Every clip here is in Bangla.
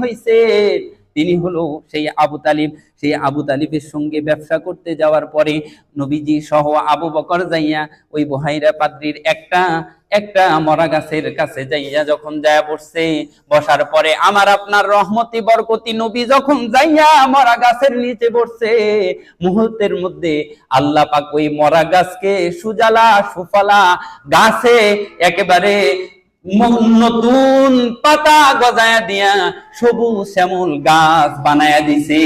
হয়েছে তিনি হলো সেই আবু তালিব। সেই আবু তালিবের সঙ্গে ব্যবসা করতে যাওয়ার পরে নবীজি সহ আবু বকর যাইয়া ওই বহাইরা পাদ্রির একটা একটা মরা গাছের কাছে যাইয়া যখন যায় বসছে, বসার পরে আমার আপনার রহমতি, বরকতি নবী যখন যাইয়া মরা গাছের নিচে বসছে, মুহূর্তের মধ্যে আল্লাহ পাক ওই মরা গাছকে সুজালা, সুফলা গাছে একেবারে নতুন পাতা গজায়া দিয়া সবুজ শ্যামল গাছ বানায়া দিছে।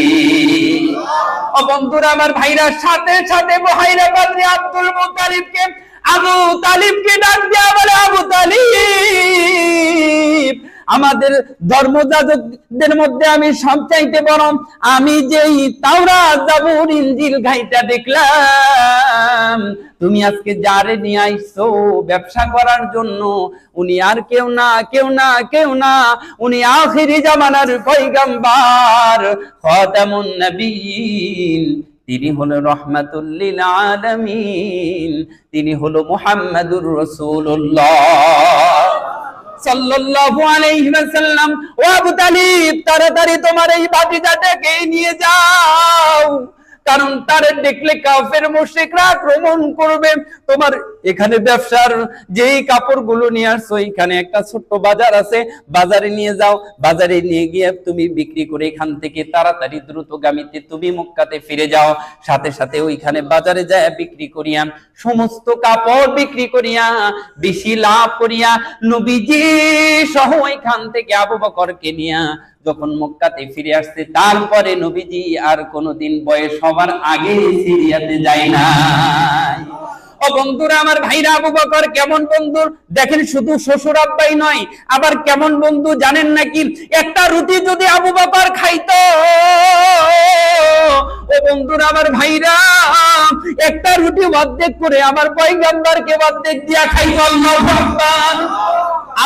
ও বন্ধুরা, আমার ভাইরা, সাথে সাথে ভাইরা পাত্রী আব্দুল মুতালিবকে, আবু তালিবকে ডাক দেয়া বলে, আবু তালিব, আমাদের ধর্মযাজকদের মধ্যে আমি সবচাইতে বড় আমি যেই তাওরা জাবুর ইঞ্জিল ঘাইটা দেখলাম। তুমি আজকে যারে নিয়ে আইছো ব্যবসা করার জন্য, উনি আর কেউ না কেউ না কেউ না। উনি আখিরি জামানার পয়গাম্বার, খাতামুন নবীন। তিনি হলো রহমাতুল্লিল আলামিন। তিনি হলো মুহাম্মাদুর রাসূলুল্লাহ। সাল্লাল্লাহু আলাইহি ওয়াসাল্লাম, ও আবু তালিব, তাড়াতাড়ি তোমার এই ভাতিজাটাকে নিয়ে যাও। কারণ তারে দেখলে কাফের মুশরিকরা আক্রমণ করবে। তোমার এখানে ব্যবসার যেই কাপড়গুলো নিয়ে আসছো, এখানে একটা ছোট্ট বাজার আছে। বাজারে নিয়ে যাও, বাজারে নিয়ে গিয়ে তুমি বিক্রি করে এখান থেকে তাড়াতাড়ি দ্রুতগামীতে তুমি মক্কাতে ফিরে যাও। সাথে সাথে ওইখানে বাজারে যায় বিক্রি করিয়া, সমস্ত কাপড় বিক্রি করিয়া, বেশি লাভ করিয়া, নবীজি সহ ওইখান থেকে আবু বকরকে নিয়া যখন মক্কাতে ফিরে আসছে, তারপরে নবীজি আর কোনোদিন বয়স হবার আগে সিরিয়াতে যায় না ও বন্ধুরা, আমার ভাইরা আবু বকর, কেমন বন্ধু? দেখেন, শুধু শ্বশুর আব্বাই নয়, আবার কেমন বন্ধু জানেন নাকি? একটা রুটি যদি আবু বকর খাইতো, ও বন্ধুরা, আমার ভাইরা, একটা রুটি অর্ধেক করে আমার পয়গাম্বারকে অর্ধেক দিয়া খাইতো আল্লাহু আকবার।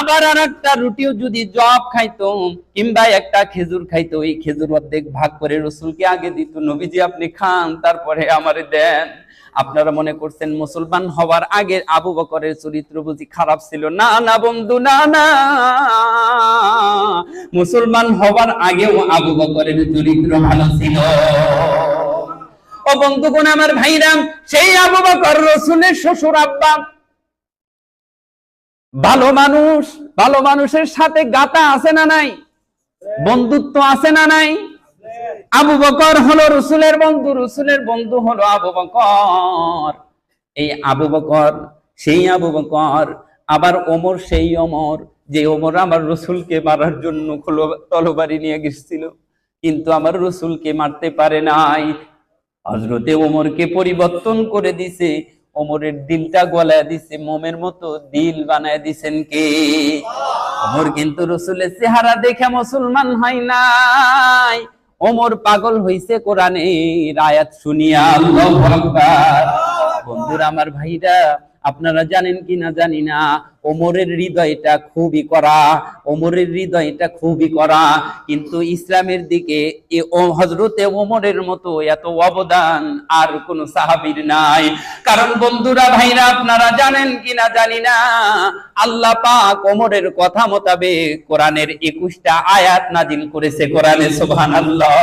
আবার আর একটা রুটিও যদি জব খাইতো, কিংবা একটা খেজুর খাইতো এই খেজুর অর্ধেক ভাগ করে রসুলকে আগে দিত, নবীজি আপনি খান, তারপরে আমারে দেন। আপনারা মনে করছেন মুসলমান হওয়ার আগে আবু বকরের চরিত্র বুঝি খারাপ ছিল? না না বন্ধু, না না। মুসলমান হওয়ার আগেও আবু বকরের চরিত্র ভালো ছিল। ও বন্ধুগণ, আমার ভাইরাম, সেই আবু বকর রসুলের শ্বশুর আব্বা। ভালো মানুষ, ভালো মানুষের সাথে গাতা আছে না নাই? বন্ধুত্ব আছে না নাই? আবু বকর হলো রসুলের বন্ধু রসুলের বন্ধু হলো আবু বকর। এই আবু বকর, সেই আবু বকর, আবার ওমর, সেই অমর যে ওমর আমার রসুলকে মারার জন্য তলবারি নিয়ে গেছিল, কিন্তু আমার রসুলকে মারতে পারে নাই। হজরতে ওমরকে পরিবর্তন করে দিছে, ওমরের দিলটা গলায় দিছে, মোমের মতো দিল বানায় দিছেন কে? ওমর কিন্তু রসুলের চেহারা দেখে মুসলমান হয় নাই। ওমর পাগল হইছে কোরআনে আয়াত শুনিয়া বন্ধুরা আমার ভাইরা আপনারা জানেন কি না জানি না, ওমরের হৃদয়টা খুবই করা ওমরের হৃদয়টা খুবই করা কিন্তু ইসলামের দিকে এ ও হজরতে ওমরের মতো এত অবদান আর কোন সাহাবীর নাই। কারণ বন্ধুরা, ভাইরা, আপনারা জানেন কি না জানি না, আল্লাহ পাক ওমরের কথা মোতাবেক কোরআনের একুশটা আয়াত নাজিল করেছে কোরআনে, সুবহানাল্লাহ।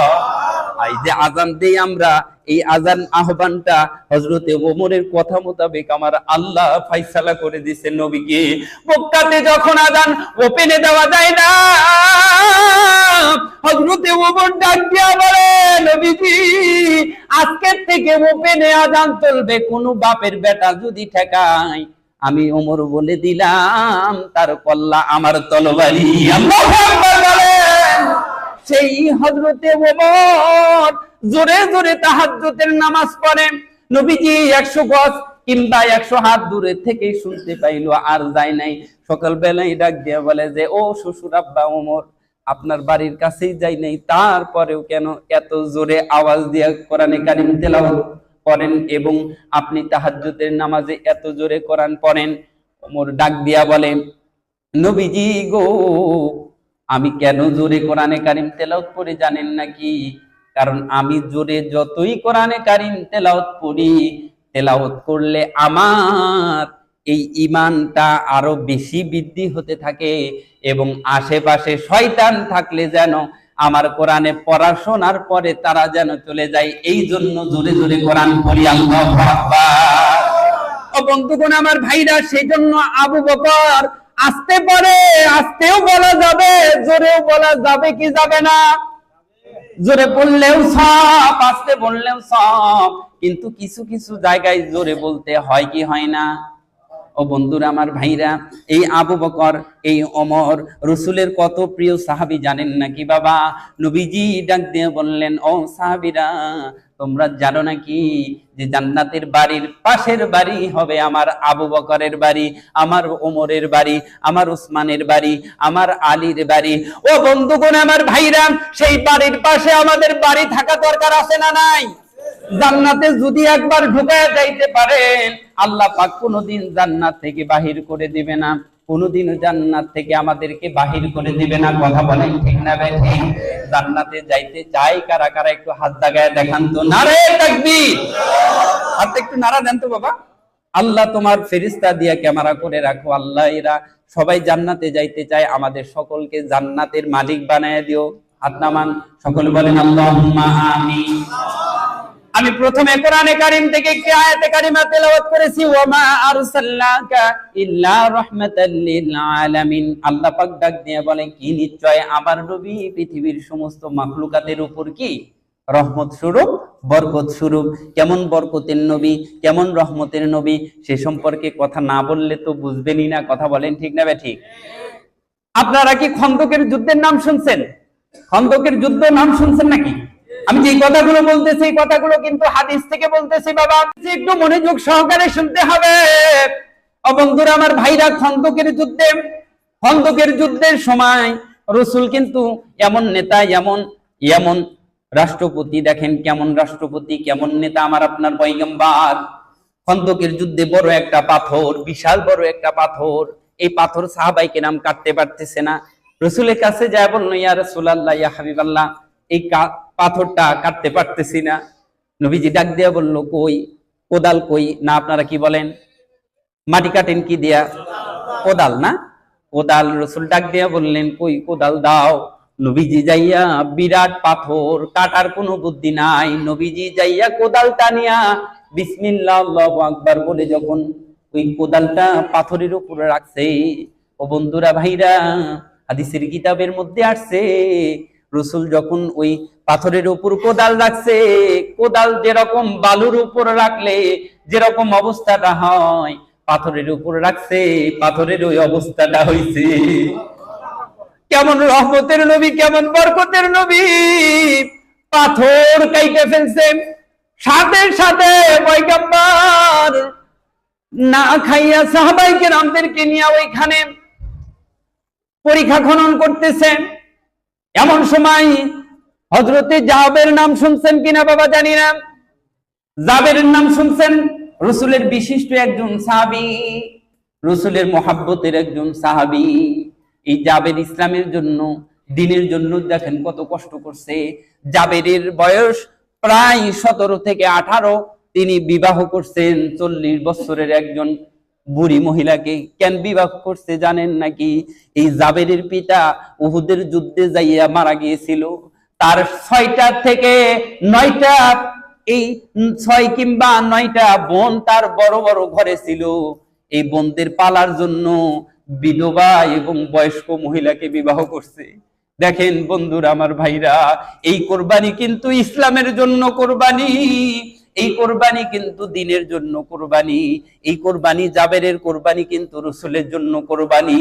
এই যে আজান দেই আমরা এই আজান আহ্বানটা হজরতে ওমরের কথা মোতাবেক আমার আল্লাহ ফাইসালা করে দিছে নবীকে। মক্কাতে যখন আজান ওপেনে দেওয়া যায় না হজরতে ওমর ডাক দিয়া বলে, নবীজি আজকের থেকে ওপেনে আজান চলবে, কোন বাপের বেটা যদি ঠেকায়, আমি ওমর বলে দিলাম, তার কল্লা আমার তলবারি। আল্লাহু আকবার। সেই হজরতে ওমর জোরে জোরে তাহাজ্জুদের নামাজ পড়ে। নবীজি একশো গজ কিংবা একশো হাত দূরে থেকেই শুনতে পাইলো, আর যায় নাই। সকাল বেলায় ডাক দিয়ে বলে যে, ও শ্বশুর আব্বা ওমর, আপনার বাড়ির কাছেই যাই নাই। তারপরেও কেন এত জোরে আওয়াজ দিয়ে কোরআনে কারিম তেলাওয়াত করেন এবং আপনি তাহাজ্জুদের নামাজে এত জোরে কোরআন পড়েন? ওমর ডাক দিয়া বলে, নবীজি গো আমি কেন জোরে কোরআনে কারিম তেলাওত পড়ি জানেন নাকি? কারণ আমি জোরে যতই কোরআনে কারিম তেলাওত পড়ি তেলাওত করলে আমার এই ইমানটা আরও বেশি বৃদ্ধি হতে থাকে এবং আশেপাশে শয়তান থাকলে যেন আমার কোরআনে পড়াশোনার পরে তারা যেন চলে যায়, এই জন্য জোরে জোরে কোরআন পড়ি আল্লাহু বন্ধুগণ, আমার ভাইরা সেই জন্য আবু বকর আসতে পারে, আসতেও বলা যাবে, জোরেও বলা যাবে, কি যাবে না? জোরে বললেও সব, আসতে বললেও সব, কিন্তু কিছু কিছু জায়গায় জোরে বলতে হয় কি হয় না? ও বন্ধুরা, আমার ভাইরা, এই আবু বকর, এই অমর রসুলের কত প্রিয় সাহাবি জানেন নাকি বাবা? নবীজি ডাক দিয়ে বললেন, ও সাহাবিরা, তোমরা জানো নাকি যে জান্নাতের বাড়ির পাশের বাড়ি হবে আমার আবু বকরের বাড়ি, আমার ওমরের বাড়ি, আমার উসমানের বাড়ি, আমার আলীর বাড়ি? ও বন্ধুগণ, আমার ভাইরা, সেই বাড়ির পাশে আমাদের বাড়ি থাকা দরকার আছে না নাই? জান্নাতে যদি একবার ঢুকায় যাইতে পারেন আল্লাহ পাক কোনোদিন জান্নাত থেকে বাহির করে দিবে না কোনোদিনও জান্নাত থেকে আমাদেরকে বাহির করে দিবে না। কথা বলেন ঠিক না ভাই? ঠিক জান্নাতে যাইতে চাই কারা? কারা একটু হাত দাগায় দেখান তো। নারে তাকবীর! হাত একটু নাড়া দেন তো বাবা। আল্লাহ তোমার ফেরিস্তা দিয়া ক্যামেরা করে রাখো। আল্লাহ এরা সবাই জান্নাতে যাইতে চায়। আমাদের সকলকে জান্নাতের মালিক বানায় দিও। হাত নামান। সকলে বলেন, আল্লাহুম্মা আমিন। আমি প্রথমে কোরআনে কারিম থেকে একটি আয়াতে কারিমা তেলাওয়াত করেছি ওয়ামা আরসালনাকা ইল্লা রাহমাতাল লিল আলামিন। আল্লাহ পাক ডাক দিয়ে বলেন, কি নিশ্চয় আমার নবী পৃথিবীর সমস্ত মাখলুকাতের উপর কি রহমত স্বরূপ, বরকত স্বরূপ? কেমন বরকতের নবী, কেমন রহমতের নবী? সে সম্পর্কে কথা না বললে তো বুঝবেনই না, কথা বলেন ঠিক না ঠিক আপনারা কি খন্দকের যুদ্ধের নাম শুনছেন? খন্দকের যুদ্ধ নাম শুনছেন নাকি? আমি যে কথাগুলো বলতেছি, এই কথাগুলো কিন্তু হাদিস থেকে বলতেছি, বাবা। একটু মনোযোগ সহকারে শুনতে হবে। ও বন্ধুরা, আমার ভাইরা, খন্দকের যুদ্ধে, খন্দকের যুদ্ধের সময় রসুল কিন্তু এমন নেতা, এমন এমন রাষ্ট্রপতি, দেখেন কেমন রাষ্ট্রপতি, কেমন নেতা আমার আপনার পয়গম্বার। খন্দকের যুদ্ধে বড় একটা পাথর, বিশাল বড় একটা পাথর। এই পাথর সাহাবাইকে নাম কাটতে পারতেছে না। রসুলের কাছে যায় বলল, ইয়া রসুলাল্লাহ, ইয়া হাবিবাল্লাহ, এই কা- পাথরটা কাটতে পারতেছি না। নবীজি ডাক দিয়া বলল, কই, কোদাল কই? না, আপনারা কি বলেন? মাটি কাটেন কি দিয়া? কোদাল না? কোদাল রসুল ডাক দিয়া বললেন, কই, কোদাল দাও। নবীজি যাইয়া বিরাট পাথর কাটার কোনো বুদ্ধি নাই। নবীজি যাইয়া কোদাল টানিয়া বিসমিল্লাহ আকবার বলে যখন ওই কোদালটা পাথরের উপরে রাখছে, ও বন্ধুরা, ভাইরা, হাদিসের কিতাবের মধ্যে আসছে রসুল যখন ওই পাথরের উপর কোদাল রাখছে, কোদাল যেরকম বালুর উপর রাখলে যেরকম অবস্থাটা হয়, পাথরের উপর রাখছে, পাথরের ওই অবস্থাটা হইছে। কেমন রহমতের নবী, কেমন বরকতের নবী। পাথর কাইটে ফেলছে, সাথে সাথে পয়গম্বর না খাইয়া সাহাবাইকে রামদেরকে নিয়ে ওইখানে পরীক্ষা খনন করতেছে। এমন সময় হজরতে জাহাবের নাম শুনছেন কিনা বাবা জানি না। জাবেরের নাম শুনছেন? রসুলের বিশিষ্ট একজন সাহাবি, রসুলের মোহাব্বতের একজন সাহাবি। এই জাবের ইসলামের জন্য, দিনের জন্য দেখেন কত কষ্ট করছে। জাবেরের বয়স প্রায় সতেরো থেকে আঠারো। তিনি বিবাহ করছেন চল্লিশ বছরের একজন বুড়ি মহিলাকে কেন বিবাহ করছে জানেন নাকি? এই জাবেরের পিতা উহুদের যুদ্ধে যাইয়া মারা গিয়েছিল। তার ছয়টা থেকে নয়টা এই ছয় কিংবা নয়টা বোন তার বড় বড় ঘরে ছিল। এই বোনদের পালার জন্য বিধবা এবং বয়স্ক মহিলাকে বিবাহ করছে। দেখেন বন্ধুরা, আমার ভাইরা, এই কোরবানি কিন্তু ইসলামের জন্য কোরবানি। এই কোরবানি কিন্তু দিনের জন্য কোরবানি এই কোরবানি জাবেরের কোরবানি কিন্তু রসুলের জন্য কোরবানি।